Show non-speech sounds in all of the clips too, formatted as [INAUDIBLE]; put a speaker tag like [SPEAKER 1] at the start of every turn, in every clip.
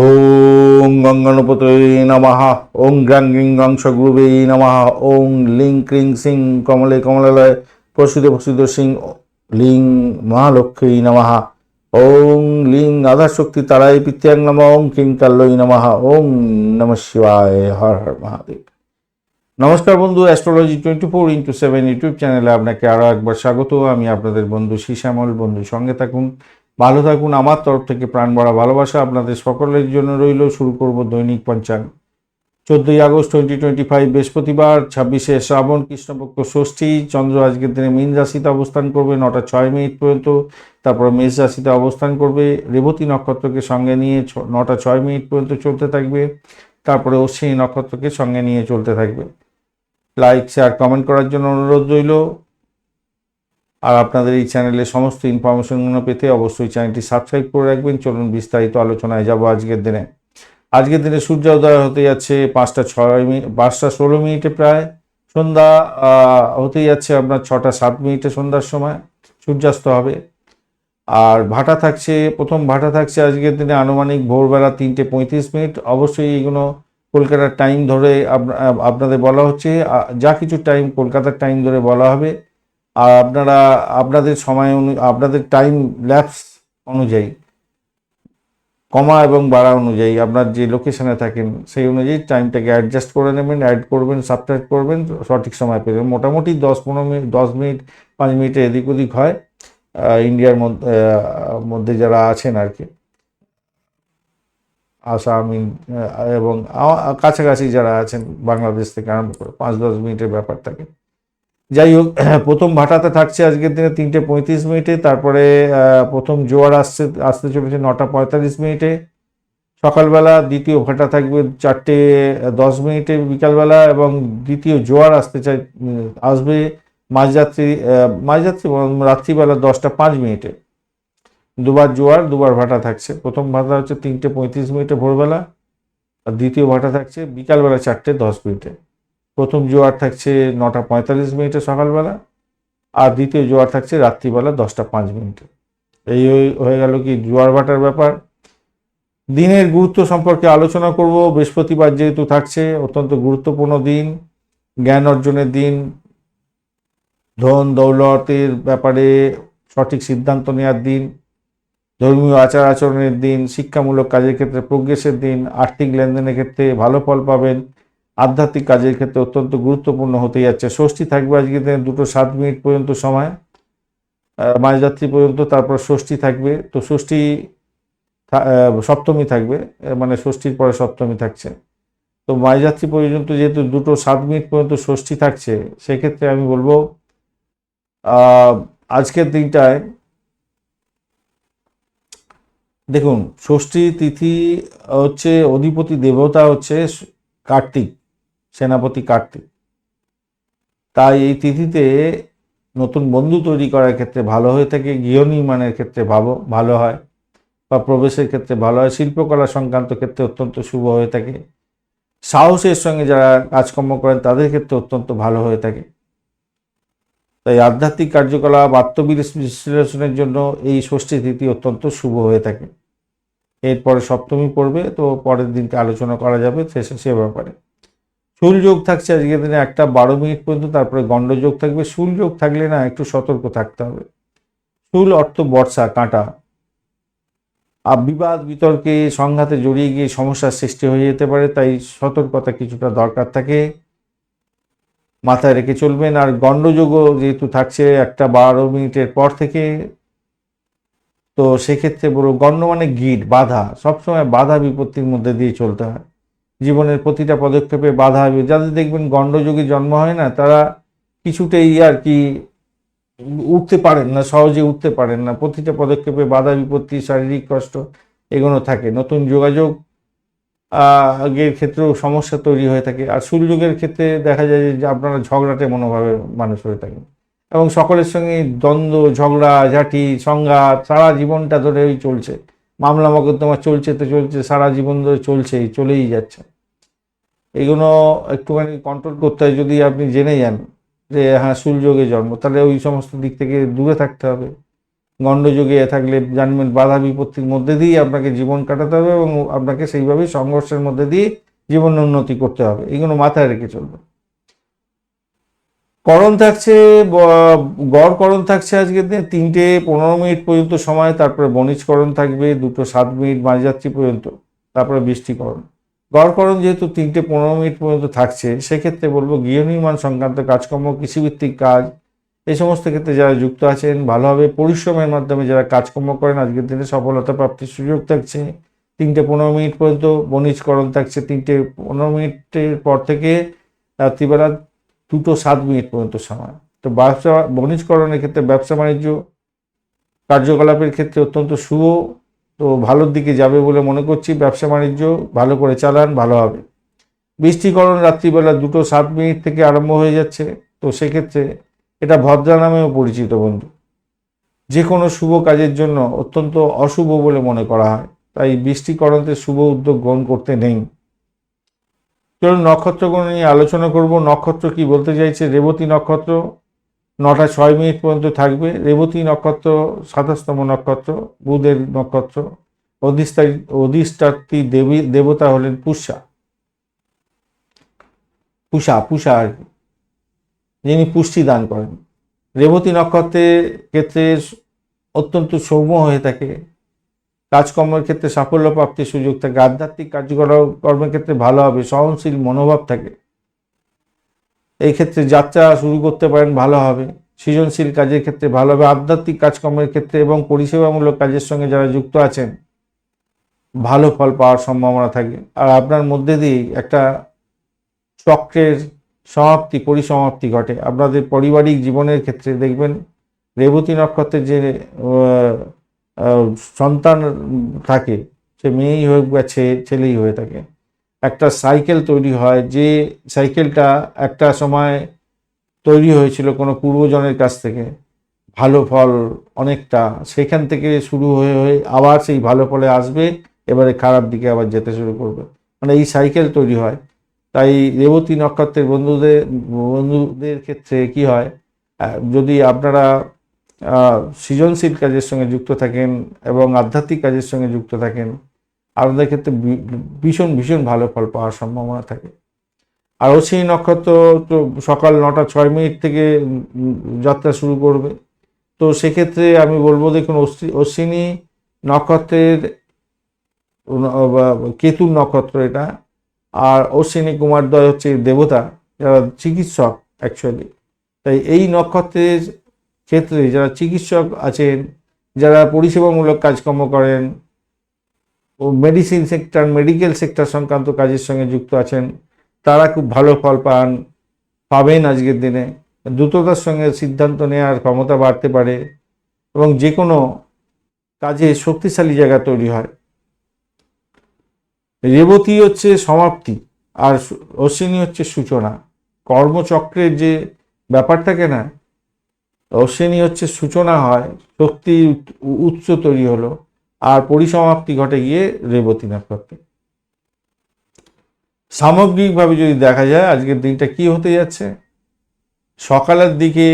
[SPEAKER 1] ওং গঙ্গনপতয়ে নমঃ। ওং গ্রাং গ্রিং গং সগুরুবে নমঃ। ওং লিং ক্রিং সিং কমলে কমলালয় প্রসিদ্ধ প্রসিদ্ধ সিং লিং মহালক্ষ্মী নমঃ। ওং লিং আধাশক্তি তারাই পিত্যাং নম। ওং কিং কাল্লই নমঃ। ওং নম শিবায় হর হর মহাদেব। নমস্কার বন্ধু astrology twenty four into seven YouTube চ্যানেলে আপনাকে আরও একবার স্বাগত। আমি আপনাদের বন্ধু শ্যামল বন্ধু সঙ্গে থাকুন। ভালো থাকুন, আমার তরফ থেকে প্রাণ ভরা ভালোবাসা আপনাদের সকলের জন্য রইল। শুরু করব দৈনিক পঞ্চাঙ্গ চোদ্দোই আগস্ট টোয়েন্টি টোয়েন্টি ফাইভ বৃহস্পতিবার, ছাব্বিশে শ্রাবণ, কৃষ্ণপক্ষ ষষ্ঠী। চন্দ্র আজকের দিনে মীন রাশিতে অবস্থান করবে, নটা ছয় মিনিট পর্যন্ত। তারপর মেষ রাশিতে অবস্থান করবে, রেবতী নক্ষত্রকে সঙ্গে নিয়ে নটা ছয় মিনিট পর্যন্ত চলতে থাকবে। তারপরে অশ্বিনী নক্ষত্রকে সঙ্গে নিয়ে চলতে থাকবে। লাইক, শেয়ার, কমেন্ট করার জন্য অনুরোধ রইল। আর আপনাদের এই চ্যানেলে সমস্ত ইনফরমেশনগুলো পেতে অবশ্যই চ্যানেলটি সাবস্ক্রাইব করে রাখবেন। চলুন বিস্তারিত আলোচনায় যাব আজকের দিনে। আজকের দিনে সূর্য উদয় হতে যাচ্ছে পাঁচটা ছয় মিনিট পাঁচটা ষোলো মিনিটে প্রায়। সন্ধ্যা হতে যাচ্ছে আপনার ছটা সাত মিনিটে সন্ধ্যার সময়। সূর্যাস্ত হবে। আর ভাটা থাকছে, প্রথম ভাটা থাকছে আজকের দিনে আনুমানিক ভোরবেলা তিনটে পঁয়ত্রিশ মিনিট। অবশ্যই এইগুলো কলকাতার টাইম ধরে আপনাদের বলা হচ্ছে। যা কিছু টাইম কলকাতার টাইম ধরে বলা হবে। আর আপনারা, আপনাদের সময় অনু, আপনাদের টাইম ল্যাপস অনুযায়ী কমা এবং বাড়া অনুযায়ী আপনার যে লোকেশনে থাকেন, সেই অনুযায়ী টাইমটাকে অ্যাডজাস্ট করে নেবেন অ্যাড করবেন সাবট্রাক্ট করবেন, সঠিক সময় পেবেন মোটামুটি দশ পনেরো মিনিট, দশ মিনিট, পাঁচ মিনিটে এদিক ওদিক হয় ইন্ডিয়ার মধ্যে যারা আছেন আর কি। আসাম এবং কাছাকাছি যারা আছেন, বাংলাদেশ থেকে আরম্ভ করে পাঁচ দশ মিনিটের ব্যাপার থাকে। যাই হোক [CLEARS THROAT] প্রথম ভাটাতে থাকছে আজকের দিনে তিনটে পঁয়ত্রিশ মিনিটে, তারপরে প্রথম জোয়ার আসছে, আসতে চলেছে নটা পঁয়তাল্লিশ মিনিটে। সকালবেলা দ্বিতীয় ভাটা থাকবে চারটে দশ মিনিটে বিকালবেলা এবং দ্বিতীয় জোয়ার আসতে চাই আসবে মাঝরাত্রি মাঝরাত্রি রাত্রিবেলা দশটা পাঁচ মিনিটে। দুবার জোয়ার, দুবার ভাটা থাকছে। প্রথম ভাটা হচ্ছে তিনটে পঁয়ত্রিশ মিনিটে ভোরবেলা, আর দ্বিতীয় ভাটা থাকছে বিকালবেলা চারটে দশ মিনিটে। প্রথম জোয়ার থাকছে নটা পঁয়তাল্লিশ মিনিটে সকালবেলা, আর দ্বিতীয় জোয়ার থাকছে রাত্রিবেলা দশটা পাঁচ মিনিটে। এই হয়ে- গেল কি জোয়ার ভাটার ব্যাপার। দিনের গুরুত্ব সম্পর্কে আলোচনা করব। বৃহস্পতিবার যেহেতু থাকছে, অত্যন্ত গুরুত্বপূর্ণ দিন, জ্ঞান অর্জনের দিন। ধন দৌলতের ব্যাপারে সঠিক সিদ্ধান্ত নেওয়ার দিন, ধর্মীয় আচার আচরণের দিন, শিক্ষামূলক কাজের ক্ষেত্রে প্রোগ্রেসের দিন, আর্থিক লেনদেনের ক্ষেত্রে ভালো ফল পাবেন। আধ্যাত্মিক কাজের ক্ষেত্রে অত্যন্ত গুরুত্বপূর্ণ হতে যাচ্ছে। ষষ্ঠী থাকবে আজকে দিনে দুটো সাত মিনিট পর্যন্ত সময় মাঝরাত্রি পর্যন্ত, তারপর ষষ্ঠী থাকবে। তো ষষ্ঠী সপ্তমী থাকবে মানে ষষ্ঠীর পরে সপ্তমী থাকছে। তো মাঝরাত্রি পর্যন্ত যেহেতু দুটো সাত মিনিট পর্যন্ত ষষ্ঠী থাকছে, সেক্ষেত্রে আমি বলব আজকের দিনটায় দেখুন, ষষ্ঠী তিথি হচ্ছে অধিপতি দেবতা হচ্ছে কার্তিক। সেনাপতি কার্তিক তাই এই তিথিতে নতুন বন্ধু তৈরি করার ক্ষেত্রে ভালো হয়ে থাকে, গৃহ নির্মাণের ক্ষেত্রে ভালো ভালো হয় বা প্রবেশের ক্ষেত্রে ভালো হয়, শিল্পকলা সংক্রান্ত ক্ষেত্রে অত্যন্ত শুভ হয়ে থাকে। সাহসের সঙ্গে যারা কাজকর্ম করেন, তাদের ক্ষেত্রে অত্যন্ত ভালো হয়ে থাকে। তাই আধ্যাত্মিক কার্যকলাপ, আত্মবিশ্লেষণের জন্য এই ষষ্ঠী তিথি অত্যন্ত শুভ হয়ে থাকে। এরপরে সপ্তমী পড়বে তো পরের দিনকে আলোচনা করা যাবে সে ব্যাপারে। যোগ থাকছে আজকের দিনে একটা বারো মিনিট পর্যন্ত, তারপরে গণ্ডযোগ থাকবে। যোগ থাকলে না একটু সতর্ক থাকতে হবে। শুল অর্থ বর্ষা, কাঁটা। আর বিবাদ, বিতর্কে, সংঘাতে জড়িয়ে গিয়ে সমস্যার সৃষ্টি হয়ে যেতে পারে, তাই সতর্কতা কিছুটা দরকার থাকে। মাথায় রেখে চলবেন। আর গণ্ডযোগও যেহেতু থাকছে একটা বারো মিনিটের পর থেকে, তো সেক্ষেত্রে বড় গণ্ড মানে গিট, বাধা। সবসময় বাধা বিপত্তির মধ্যে দিয়ে চলতে হয়। জীবনের প্রতিটা পদক্ষেপে বাধা হবে। যাদের দেখবেন গণ্ডযোগে জন্ম হয় না তারা কিছুতেই আর কি উঠতে পারেন না সহজে উঠতে পারেন না। প্রতিটা পদক্ষেপে বাধা বিপত্তি শারীরিক কষ্ট এগুলো থাকে। নতুন যোগাযোগ আহ, এর ক্ষেত্রেও সমস্যা তৈরি হয়ে থাকে। আর সুযোগের ক্ষেত্রে দেখা যায় যে আপনারা ঝগড়াটে মনোভাবের মানুষ হয়ে থাকেন। এবং সকলের সঙ্গে দ্বন্দ্ব ঝগড়া ঝাঁটি সংঘাত সারা জীবনটা ধরে ওই চলছে। মামলা মকদ্দমা চলছে তো চলছে সারা জীবন ধরে চলছেই চলেই যাচ্ছে। এগুলো একটুখানি কন্ট্রোল করতে হয় যদি আপনি জেনে যান যে হ্যাঁ সুলযোগে জন্ম, তাহলে ওই সমস্ত দিক থেকে দূরে থাকতে হবে। গণ্ডযোগে থাকলে জানবেন বাধা বিপত্তির মধ্যে দিয়ে আপনাকে জীবন কাটাতে হবে এবং আপনাকে সেইভাবেই সংঘর্ষের মধ্যে দিয়ে জীবন উন্নতি করতে হবে। এগুলো মাথায় রেখে চলবে। করণ থাকছে গড় করণ থাকছে আজকের দিন তিনটে পনেরো মিনিট পর্যন্ত সময়, তারপরে বণিজকরণ থাকবে, দুটো সাত মিনিট মাঝযাত্রী পর্যন্ত, তারপরে বৃষ্টিকরণ। গড়করণ যেহেতু তিনটে পনেরো মিনিট পর্যন্ত থাকছে, সেক্ষেত্রে বলব গৃহ নির্মাণ সংক্রান্ত কাজকর্ম, কৃষিভিত্তিক কাজ, এই সমস্ত ক্ষেত্রে যারা যুক্ত আছেন, ভালোভাবে পরিশ্রমের মাধ্যমে যারা কাজকর্ম করেন, আজকের দিনে সফলতা প্রাপ্তির সুযোগ থাকছে। তিনটে পনেরো মিনিট পর্যন্ত বণিজকরণ থাকছে, তিনটে পনেরো মিনিটের পর থেকে রাত্রিবেলা দুটো সাত মিনিট পর্যন্ত সময়। তো ব্যবসা, বণিজকরণের ক্ষেত্রে ব্যবসা বাণিজ্য কার্যকলাপের ক্ষেত্রে অত্যন্ত শুভ তো ভালোর দিকে যাবে বলে মনে করছি, ব্যবসা বাণিজ্য ভালো করে চালান, ভালো হবে। বৃষ্টিকরণ রাত্রিবেলা দুটো সাত মিনিট থেকে আরম্ভ হয়ে যাচ্ছে, তো সেক্ষেত্রে এটা ভদ্রা নামেও পরিচিত বন্ধু। যে কোনো শুভ কাজের জন্য অত্যন্ত অশুভ বলে মনে করা হয়, তাই বৃষ্টিকরণতে শুভ উদ্যোগ গ্রহণ করতে নেই। চলুন নক্ষত্রগুলো নিয়ে আলোচনা করব। নক্ষত্র কি বলতে চাইছে? রেবতী নক্ষত্র নটা ছয় মিনিট পর্যন্ত থাকবে। রেবতী নক্ষত্র, সাতাশতম নক্ষত্র, বুধের নক্ষত্র অধিষ্ঠায়ী অধিষ্ঠাত্রী দেবী, দেবতা হলেন পুষা। পুষা পুষা আর কি। যিনি পুষ্টি দান করেন। রেবতী নক্ষত্রের ক্ষেত্রে অত্যন্ত সৌম্য হয়ে থাকে। কাজকর্মের ক্ষেত্রে সাফল্য প্রাপ্তির সুযোগ থাকে। আধ্যাত্মিক কার্যকর্মের ক্ষেত্রে ভালো হবে। সহনশীল মনোভাব থাকে। এই ক্ষেত্রে যাত্রা শুরু করতে পারেন, ভালো হবে। সৃজনশীল কাজের ক্ষেত্রে ভালো হবে। আধ্যাত্মিক কাজকর্মের ক্ষেত্রে এবং পরিষেবামূলক কাজের সঙ্গে যারা যুক্ত আছেন, ভালো ফল পাওয়ার সম্ভাবনা থাকে। আর আপনার মধ্যে দিয়েই একটা চক্রের সমাপ্তি, পরিসমাপ্তি ঘটে। আপনাদের পারিবারিক জীবনের ক্ষেত্রে দেখবেন, রেবতী নক্ষত্রের যে সন্তান থাকে, সে মেয়েই হোক বা ছেলেই হয়ে থাকে। একটা সাইকেল তৈরি হয় যে সাইকেলটা একটা সময় তৈরি হয়েছিল কোনো পূর্বজনের কাছ থেকে। ভালো ফল অনেকটা সেখান থেকে শুরু হয়ে হয়ে আবার সেই ভালো ফলে আসবে, এবারে খারাপ দিকে আবার যেতে শুরু করবে। মানে এই সাইকেল তৈরি হয়। তাই রেবতী নক্ষত্রের বন্ধুদের বন্ধুদের ক্ষেত্রে কি হয় যদি আপনারা সৃজনশীল কাজের সঙ্গে যুক্ত থাকেন এবং আধ্যাত্মিক কাজের সঙ্গে যুক্ত থাকেন আপনাদের ক্ষেত্রে ভীষণ ভীষণ ভালো ফল পাওয়ার সম্ভাবনা থাকে। আর অশ্বিনী নক্ষত্র তো সকাল নটা, ছয় মিনিট থেকে যাত্রা শুরু করবে। তো সেক্ষেত্রে আমি বলব, দেখুন অশ্বি- অশ্বিনী নক্ষত্রের কেতুর নক্ষত্র এটা। আর অশ্বিনী কুমারদ্বয় হচ্ছে দেবতা, যারা চিকিৎসক অ্যাকচুয়ালি তাই এই নক্ষত্রের ক্ষেত্রে যারা চিকিৎসক আছেন, যারা পরিষেবামূলক কাজকর্ম করেন ও মেডিসিন সেক্টর মেডিকেল সেক্টর সংক্রান্ত কাজের সঙ্গে যুক্ত আছেন। তারা খুব ভালো ফল পান, পাবেন আজকের দিনে। দ্রুততার সঙ্গে সিদ্ধান্ত নেওয়ার ক্ষমতা বাড়তে পারে এবং যে কোনো কাজে শক্তিশালী জায়গা তৈরি হয়। রেবতী হচ্ছে সমাপ্তি আর অশ্বিনী হচ্ছে সূচনা। কর্মচক্রের যে ব্যাপার থাকে না, অশ্বিনী হচ্ছে সূচনা হয় শক্তি উৎ- উৎস তৈরি হলো। আর পরিসমাপ্তি ঘটে গিয়ে রেবতী নক্ষত্রে। সামগ্রিকভাবে যদি দেখা যায়, আজকের দিনটা কি হতে যাচ্ছে? সকালের দিকে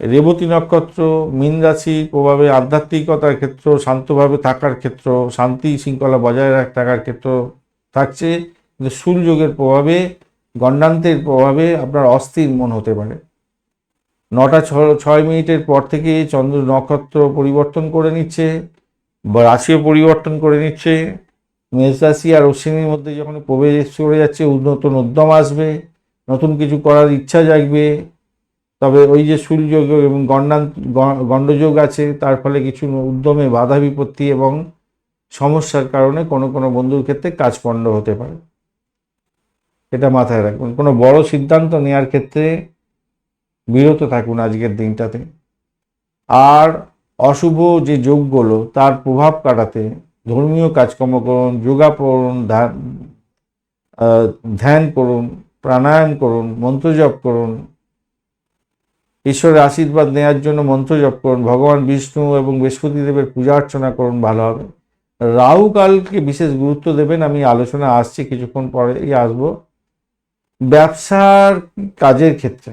[SPEAKER 1] রেবতী নক্ষত্র, মীন রাশি, প্রভাবে আধ্যাত্মিকতার ক্ষেত্র, শান্তভাবে থাকার ক্ষেত্র, শান্তি শৃঙ্খলা বজায় রাখ, থাকার ক্ষেত্র থাকছে। কিন্তু সূর্যযোগের প্রভাবে গণ্ডান্তের প্রভাবে আপনার অস্থির মন হতে পারে। নটা ছয় মিনিটের পর থেকে চন্দ্র নক্ষত্র পরিবর্তন করে নিচ্ছে বা রাশিও পরিবর্তন করে নিচ্ছে। মেষ রাশি আর অশ্বিনীর মধ্যে যখন প্রবেশ করে যাচ্ছে নতুন উদ্যম আসবে, নতুন কিছু করার ইচ্ছা জাগবে। তবে ওই যে সূর্যযোগ এবং গণ্ডান গণ্ডযোগ আছে, তার ফলে কিছু উদ্যমে বাধা বিপত্তি এবং সমস্যার কারণে কোনো কোনো বন্ধুর ক্ষেত্রে কাজ পণ্ড হতে পারে। এটা মাথায় রাখবেন। কোনো বড় সিদ্ধান্ত নেওয়ার ক্ষেত্রে বিরত থাকুন আজকের দিনটাতে। আর অশুভ যে যোগগুলো, তার প্রভাব কাটাতে ধর্মীয় কাজকর্ম করুন, যোগা করুন, ধ্যান করুন, প্রাণায়াম করুন, মন্ত্র জপ করুন, ঈশ্বরের আশীর্বাদ নেওয়ার জন্য মন্ত্র জপ করুন, ভগবান বিষ্ণু এবং বৃহস্পতি দেবের পূজা অর্চনা করুন, ভালো হবে। রাহু কালকে বিশেষ গুরুত্ব দেবেন, আমি আলোচনা আসছি, কিছুক্ষণ পরেই আসব। ব্যবসার কাজের ক্ষেত্রে।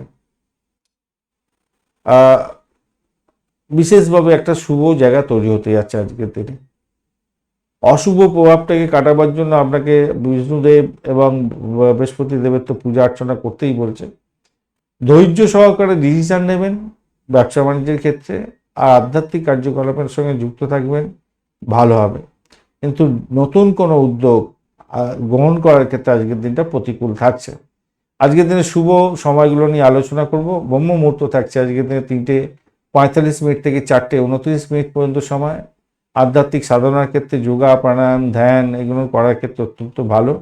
[SPEAKER 1] বিশেষভাবে একটা শুভ জায়গা তৈরি হতে যাচ্ছে আজকের দিনে। অশুভ প্রভাবটাকে কাটাবার জন্য আপনাকে বিষ্ণুদেব এবং বৃহস্পতি দেবের তো পূজা অর্চনা করতেই বলছে ধৈর্য সহকারে ডিসিশন নেবেন ব্যবসা বাণিজ্যের ক্ষেত্রে আর আধ্যাত্মিক কার্যকলাপের সঙ্গে যুক্ত থাকবেন, ভালো হবে। কিন্তু নতুন কোনো উদ্যোগ গ্রহণ করার ক্ষেত্রে আজকের দিনটা প্রতিকূল থাকছে। আজকের দিনে শুভ সময়গুলো নিয়ে আলোচনা করব। ব্রহ্ম মুহূর্ত থাকছে আজকের দিনে তিনটে পঁয়তাল্লিশ মিনিট থেকে চারটে উনত্রিশ মিনিট পর্যন্ত সময়। আধ্যাত্মিক সাধনার ক্ষেত্রে যোগা, প্রাণায়াম, ধ্যান, এগুলো করার ক্ষেত্রে অত্যন্ত ভালো।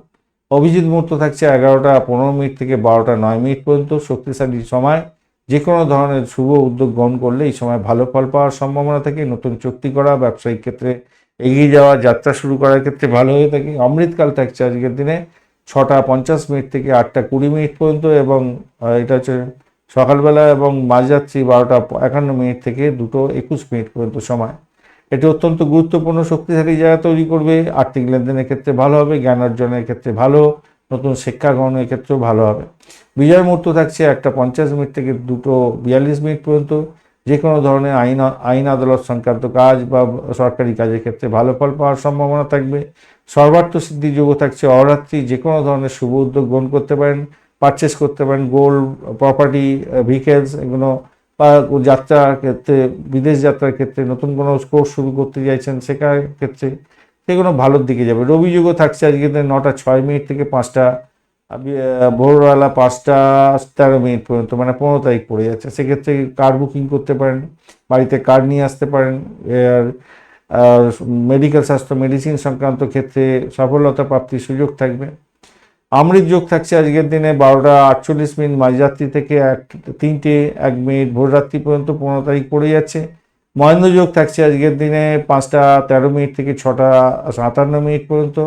[SPEAKER 1] অভিজিৎ মুহূর্ত থাকছে এগারোটা পনেরো মিনিট থেকে বারোটা নয় মিনিট পর্যন্ত শক্তিশালী সময়। যে কোনো ধরনের শুভ উদ্যোগ গ্রহণ করলে এই সময় ভালো ফল পাওয়ার সম্ভাবনা থাকে। নতুন চুক্তি করা, ব্যবসায়িক ক্ষেত্রে এগিয়ে যাওয়া, যাত্রা শুরু করার ক্ষেত্রে ভালো হয়ে থাকে। অমৃতকাল থাকছে আজকের দিনে। ছটা পঞ্চাশ মিনিট থেকে আটটা কুড়ি মিনিট পর্যন্ত এবং এটা হচ্ছে সকালবেলা এবং মাঝরাত্রি বারোটা একান্ন মিনিট থেকে দুটো একুশ মিনিট পর্যন্ত সময়। এটি অত্যন্ত গুরুত্বপূর্ণ শক্তিশালী জায়গা তৈরি করবে। আর্থিক লেনদেনের ক্ষেত্রে ভালো হবে, জ্ঞান অর্জনের ক্ষেত্রে ভালো, নতুন শিক্ষা গ্রহণের ক্ষেত্রেও ভালো হবে। বিজয় মুহূর্ত থাকছে একটা পঞ্চাশ মিনিট থেকে দুটো বিয়াল্লিশ মিনিট পর্যন্ত। যে কোনো ধরনের আইন আইন আদালত সংক্রান্ত কাজ বা সরকারি কাজের ক্ষেত্রে ভালো ফল পাওয়ার সম্ভাবনা থাকবে। সর্বার্থ সিদ্ধি যোগ থাকছে অরাত্রি যে কোনো ধরনের শুভ উদ্যোগ গ্রহণ করতে পারেন পারচেস করতে পারেন গোল্ড প্রপার্টি ভেহিকেলস এগুলো, বা যাত্রার ক্ষেত্রে, বিদেশ যাত্রার ক্ষেত্রে, নতুন কোনো কোর্স শুরু করতে চাইছেন শেখার ক্ষেত্রে, সেগুলো ভালোর দিকে যাবে। রবি যুগও থাকছে আজকে নটা ছয় মিনিট থেকে পাঁচটা ভোরবেলা পাঁচটা তেরো মিনিট পর্যন্ত মানে পনেরো তারিখ পড়ে যাচ্ছে। সেক্ষেত্রে কার বুকিং করতে পারেন, বাড়িতে কার নিয়ে আসতে পারেন মেডিকেল স্বাস্থ্য মেডিসিন সংক্রান্ত ক্ষেত্রে সফলতা প্রাপ্তির সুযোগ থাকবে। অমৃত যোগ থাকছে আজকের দিনে বারোটা আটচল্লিশ মিনিট, মাঝরাত্রি থেকে এক, তিনটে এক মিনিট, ভোররাত্রি পর্যন্ত পনেরো তারিখ পড়ে যাচ্ছে। মহেন্দ্র যোগ থাকছে আজকের দিনে পাঁচটা তেরো মিনিট থেকে ছটা সাতান্ন মিনিট পর্যন্ত।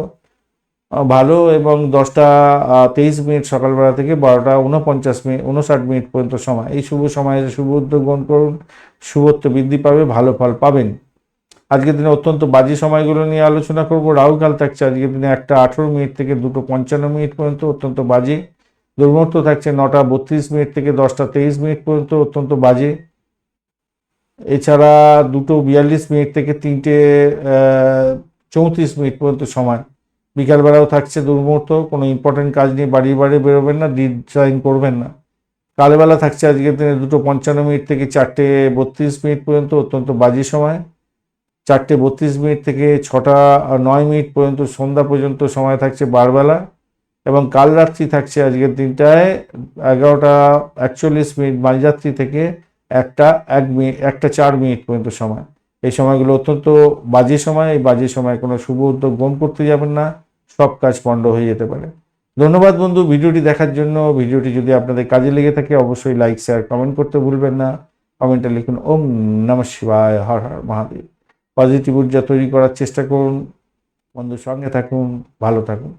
[SPEAKER 1] ভালো এবং দশটা তেইশ মিনিট সকালবেলা থেকে বারোটা উনপঞ্চাশ মিনিট উনষাট মিনিট পর্যন্ত সময়। এই শুভ সময়ে শুভ উদ্যোগ গ্রহণ করুন। শুভত্ব বৃদ্ধি পাবে, ভালো ফল পাবেন। আজকের দিনে অত্যন্ত বাজে সময়গুলো নিয়ে আলোচনা করব। রাহুকাল থাকছে আজকের দিনে একটা আঠেরো মিনিট থেকে দুটো পঞ্চান্ন মিনিট পর্যন্ত অত্যন্ত বাজে। দুর্মুহূর্ত থাকছে নটা বত্রিশ মিনিট থেকে দশটা তেইশ মিনিট পর্যন্ত অত্যন্ত বাজে। এছাড়া দুটো বিয়াল্লিশ মিনিট থেকে তিনটে চৌত্রিশ মিনিট পর্যন্ত সময়। বিকালবেলাও থাকছে দুর্মুহূর্ত কোনো ইম্পর্টেন্ট কাজ নিয়ে বাড়ি বাড়ি বেরোবেন না ডিজাইন করবেন না। কালবেলা থাকছে আজকের দিনে দুটো পঞ্চান্ন মিনিট থেকে চারটে বত্রিশ মিনিট পর্যন্ত অত্যন্ত বাজে সময়। চারটে বত্রিশ মিনিট থেকে ছটা নয় মিনিট পর্যন্ত সন্ধ্যা পর্যন্ত সময় থাকছে বারবেলা এবং কাল রাত্রি থাকছে আজকের দিনটায় এগারোটা একচল্লিশ মিনিট মাঝরাত্রি থেকে একটা এক মিনিট একটা চার মিনিট পর্যন্ত সময়। এই সময়গুলো অত্যন্ত বাজে সময়, এই বাজে সময় কোনো শুভ উদ্যোগ গ্রহণ করতে যাবেন না, সব কাজ পণ্ড হয়ে যেতে পারে। ধন্যবাদ বন্ধু, ভিডিওটি দেখার জন্য। ভিডিওটি যদি আপনাদের কাজে লেগে থাকে, অবশ্যই লাইক, শেয়ার, কমেন্ট করতে ভুলবেন না। কমেন্টে লিখুন, ওম নমঃ শিবায়, হর হর মহাদেব। পজিটিভ ঊর্জা তৈরি করার চেষ্টা করুন বন্ধুর সঙ্গে থাকুন ভালো থাকুন।